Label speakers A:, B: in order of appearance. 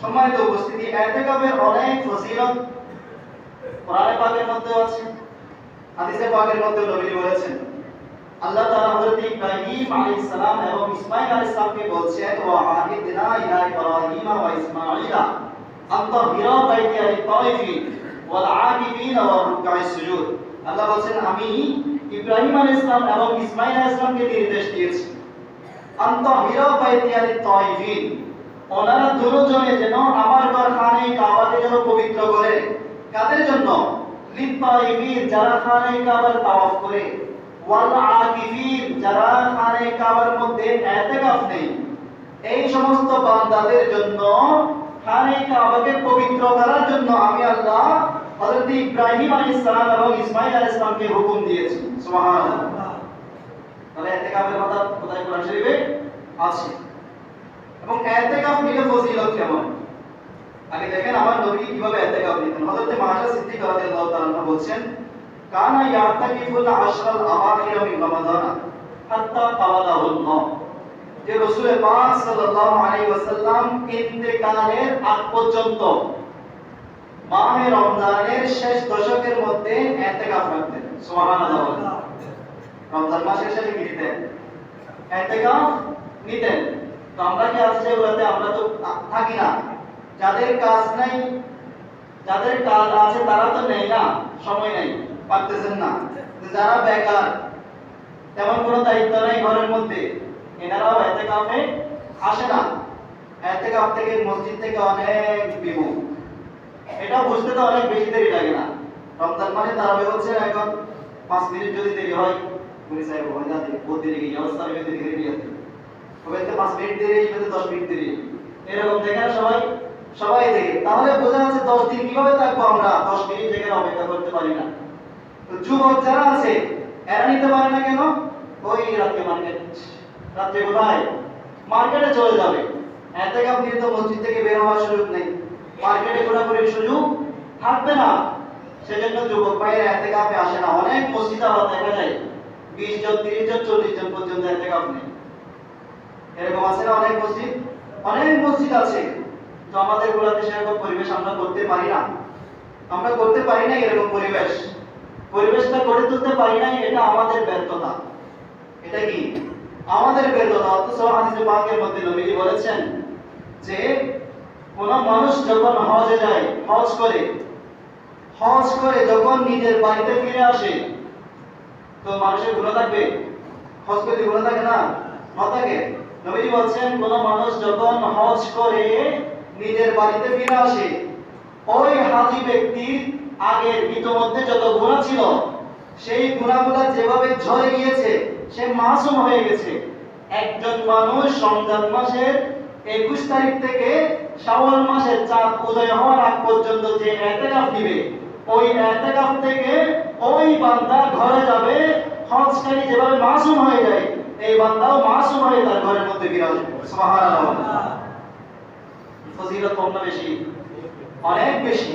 A: সম্মানিত উপস্থিতি এতেকাফের অনেক ফজিলত কোরআনে পাকের মধ্যে আছে হাদিসে পাকের মধ্যে নবী বলেছেন। আল্লাহ তাআলা হযরত ইব্রাহিম আলাইহিস সালাম এবং ইসমাঈল আলাইহিস সালামকে বলছেন, ওয়া আহিদনা ইলা ইব্রাহিম ওয়া ইসমাঈল ইসমাঈলা আনতাহিরা বাইতি আল-তাইফিন ওয়াল আকিফিন ওয়া রুকআইস সুজুদ। আল্লাহ বলছেন, আমি ইব্রাহিম আলাইহিস সালাম এবং ইসমাঈল আলাইহিস সালামকে নির্দেশ দিয়েছি। আনতাহিরা বাইতি আল-তাইফিন ওনারা দুজনে যেন আমার ঘর খানে কাবাকে যেন পবিত্র করে। কাদের জন্য? লিত্তাইফিন যারা খানে কাবার তাওয়াফ করে। ওয়াল আকিফিন যারা খানে কাবার মধ্যে ইতিকাফ নেই। এই সমস্ত বান্দাদের জন্য খানে কাবাকে পবিত্র করার জন্য আমি আল্লাহ হযরত ইব্রাহিম আলাইহিস সালাম এবং ইসমাঈল আলাইহিস সালামকে হুকুম দিয়েছি। সুবহানাল্লাহ তাহলে ইতিকাফের কথা কোথায় কোরআন শরীফে আছে এবং ইতিকাফ নিলে ফজিলত কেমন আগে দেখেন আমার নবী কীভাবে ইতিকাফ নিতেন হযরত মাশা সিদ্দিক রাদিয়াল্লাহু তাআলা বলছেন, কানা ইয়াতাকিফুল আশরাল আওয়াখির মিন রমাদান হাত্তা তাওয়াদাহুল্লাহ যে রাসূল পাক সাল্লাল্লাহু আলাইহি ওয়াসাল্লাম ইন্তেকালের আগ পর্যন্ত মাহে রমজানের শেষ দশকের মধ্যে ইতিকাফ রাখতেন। সুবহানাল্লাহ রমজান মাসের শেষে কি দিতেন ইতিকাফ নিতেন। তো আমরা কি যেগুলোতে আমরা তো থাকি না? যাদের কাজ নাই, যাদের কাজ আছে তারা তো নেই না, সময় নেই, পারতেছেন না। যারা বেকার, তেমন কোনো দায়িত্ব নেই ঘরের মধ্যে, এনারাও এতেকাফে আসে না। এতেকাফ থেকে মসজিদ থেকে অনেক বিমুখ। এটা বুঝতে তো অনেক বেশি দেরি লাগে না। রমজান মাসে তারাবি হচ্ছে এখন পাঁচ মিনিট যদি দেরি হয় পুলিশ সাহেব হয় না বহুত দেরি গিয়ে অবস্থা দেরি তবে তো পাঁচ মিনিট দেরি দশ মিনিট দেরি। এরকম দেখে সবাই তাহলে বোঝা যাচ্ছে দশ দিন কীভাবে থাকব আমরা? দশ মিনিট যেখানে অপেক্ষা করতে পারি না। তো যুবক যারা আছে, এরা নিতে পারে না কেন? ওই রাতে মার্কেট রাত্রে কোথায়? মার্কেটে চলে যাবে। এতে আপনি তো মসজিদ থেকে বের হওয়ার সুযোগ নেই। মার্কেটে ঘোরাঘুরির সুযোগ থাকবে না। সেজন্য যুবক ভাইয়ের এতে কাপে আসে না। অনেক মসজিদ আবার দেখা যায়, বিশ জন, তিরিশ জন, চল্লিশ জন পর্যন্ত এতে কাপ নেই এরকম আছে না অনেক মসজিদ? অনেক মসজিদ আছে। তো আমাদের গুলাতে সেরকম পরিবেশ আমরা করতে পারি না। আমরা করতে পারি না এরকম পরিবেশ। পরিবেশটা গড়ে তুলতে পারি না, এটা আমাদের ব্যর্থতা। এটা কি? আমাদের ব্যর্থতা। অথচ হাদিসে পাকের মধ্যে নবীজি বলেছেন যে, কোন মানুষ যখন হজে যায়, হজ করে হজ করে যখন নিজের বাড়িতে ফিরে আসে, তো মানুষের গুণা থাকবে? হজ করতে গুণা থাকে না? না থাকে। নবীজি বলছেন, কোন মানুষ যখন হজ করে নিজের বাড়িতে ফিরে আসে। ওই হাজি ব্যক্তির আগের ইতোমধ্যে যত গুণা ছিল, সেই গুণাগুলা যেভাবে ঝরে গিয়েছে, সে মাসুম হয়ে গেছে। একজন মানুষ রমজান মাসের একুশ তারিখ থেকে শাওয়াল মাসের চাঁদ উদয় হওয়ার আগ পর্যন্ত যে এতেকাফ দিবে ওই এতেকাফ থেকে ওই বান্দা ঘরে যাবে, হজকারী যেভাবে মাসুম হয়ে যায়, এই বান্দাও মাসুম হয়ে তার ঘরের মধ্যে বিরাজ সুবহানাল্লাহ। ফজিলত কম না বেশি অনেক বেশি